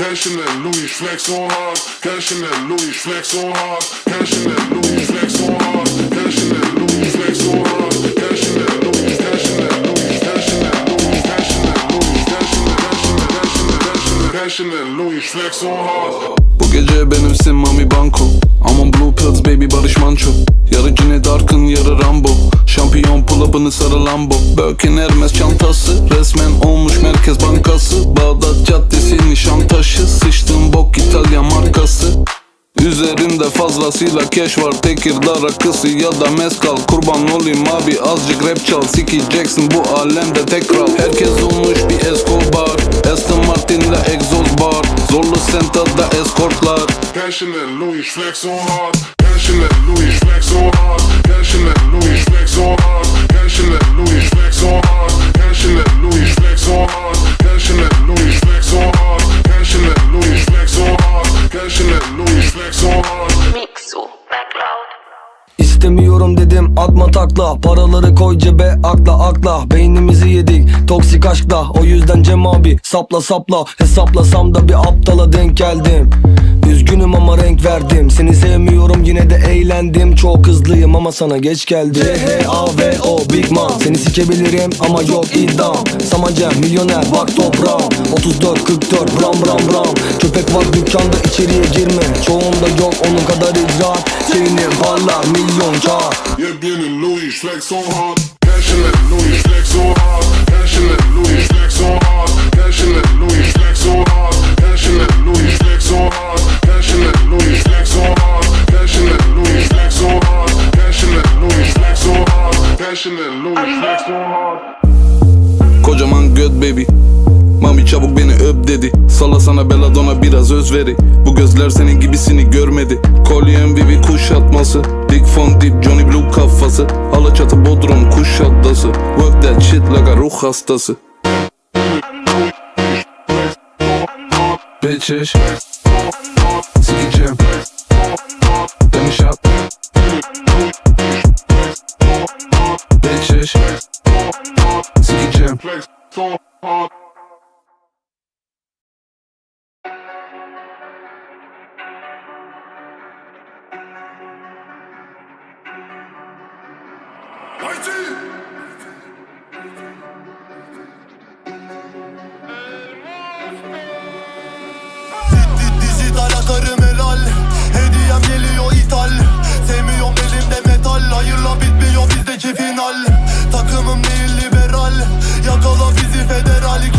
Cashing that Louis flex on hard. Cashing that Louis flex on hard. Cashing that Louis flex on hard. Cashing that Louis flex on hard. Cashing that that Louis, flex on hard. Bu gece benimsin Mami Banko. Aman Blue Pills baby Barış Manço. Yarı Cine Dark'ın yarı Rambo. Şampiyon pull-up'ını sarı Lambo. Birkin Hermes çantası Resmen olmuş Merkez Bankası. Bağdat Caddesi Nişantaşı Sıçtığım bok İtalya markası Üzerimde fazlasıyla cash var. Tekirdağ rakısı ya da mezkal. Kurban olayım abi azıcık rap çal. Sikeceksin bu alemde tekrar Herkes olmuş bir Escobar Aston Martin'le egzoz bar. Zorlu Senta'da eskortlar that Louis flex on hard. That Louis İstemiyorum dedim atma takla. Paraları koy cebe akla akla. Beynimizi yedik toksik aşkla. O yüzden Cem abi sapla sapla. Hesaplasam da bir aptala denk geldim. Üzgünüm ama renk verdim. Seni sevmiyorum yine de eğlendim. Çok hızlıyım ama sana geç geldi C-H-A-V-O Big Man. Seni sikebilirim ama yok iddiam. Samacem milyoner bak toprağım. 34 44 bram bram bram. Köpek var dükkanda içeriye girme. Çoğunda yok onun kadar icraat Şeyinim parlar milyon kağıt Yeah, being Louis flex hard. That Louis flex on hard. Louis flex Louis flex Louis flex Louis flex Louis flex Louis flex Louis flex. Kocaman göt baby. Mami çabuk beni öp dedi. Salla sana belladonna biraz özveri Bu gözler senin gibisini görmedi Kolyem Vivi kuşatması. Dick Von Dip Johnny Blue kafası. Alaçatı Bodrum kuşadası Work that shit like a ruh hastası. Bitches Sikeceğim. Beni şap Bitches Sikeceğim Atarım helal. Hediyem geliyor ithal. Sevmiyorum elimde metal. Hayırla bitmiyor bizdeki final. Takımım değil liberal. Yakala bizi federal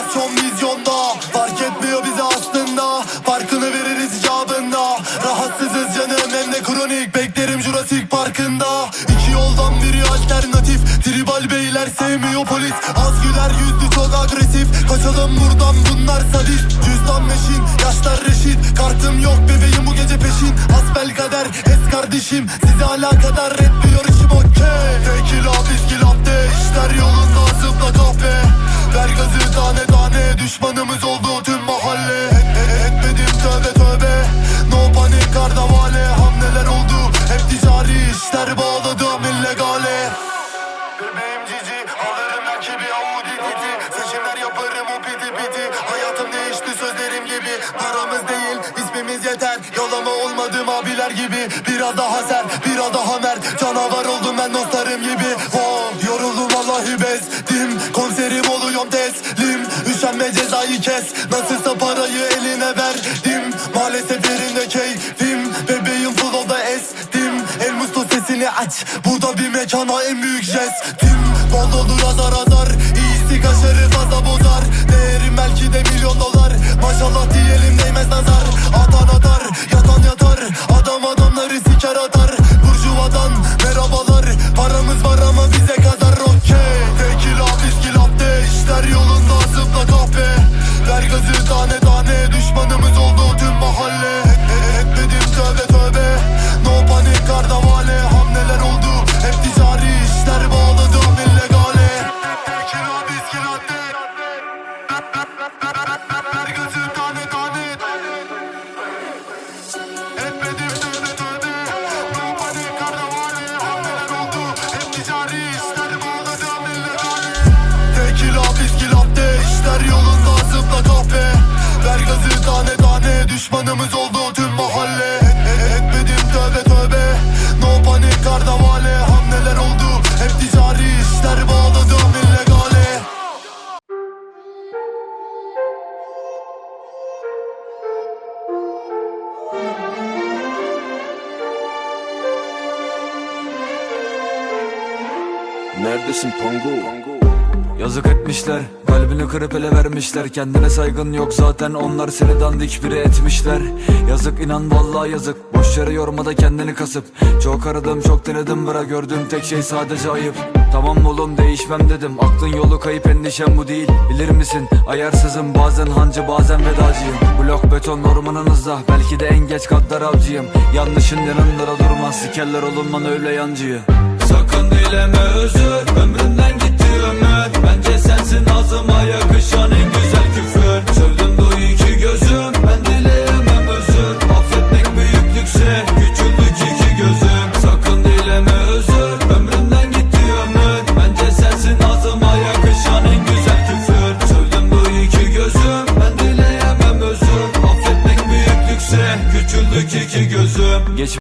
Jenerasyon vizyonda Fark etmiyor bize aslında. Farkını veririz icabında. Rahatsızız canım hem de kronik. Beklerim Jurassic Park'ında. İki yoldan biri alternatif. Tribal beyler sevmiyor polis. Az güler yüzlü çok agresif. Kaçalım buradan bunlar sadist. Cüzdan meşin yaşlar reşit. Kartım yok bebeğim bu gece peşin. Hasbel kader es kardeşim. Size alakadar etmiyor işim okey işler bağladım illegale. Bebeğim cici alırım rakibi Audi titi Seçimler yaparım o piti piti. Hayatım değişti sözlerim gibi. Paramız değil ismimiz yeter. Yalama olmadım abiler gibi. Biraz daha sert biraz daha mert. Canavar oldum ben dostlarım gibi. Wow. Yoruldum vallahi bezdim. Konserim oluyorum teslim. Üşenme cezayı kes. Nasılsa parayı eline verdim mekana en büyük jest. Tüm balonu yazar Her yolunda zıpla kahpe. Ver gazı tane tane Düşmanımız oldu tüm mahalle. Et- Etmedim tövbe tövbe. No panik kardavale Hamleler oldu hep ticari işler Bağladım illegale. Neredesin Pango? Yazık etmişler Kalbini kırıp ele vermişler. Kendine saygın yok zaten Onlar seni dandik biri etmişler. Yazık inan vallahi yazık. Boş yere yorma da kendini kasıp. Çok aradım çok denedim bırak Gördüğüm tek şey sadece ayıp. Tamam oğlum değişmem dedim. Aklın yolu kayıp endişem bu değil. Bilir misin? Ayarsızım Bazen hancı bazen vedacıyım. Blok beton ormanınızda Belki de en geç katlar avcıyım. Yanlışın yanında durmaz Sikerler olunman öyle yancıyı Sakın dileme özür Ömrümden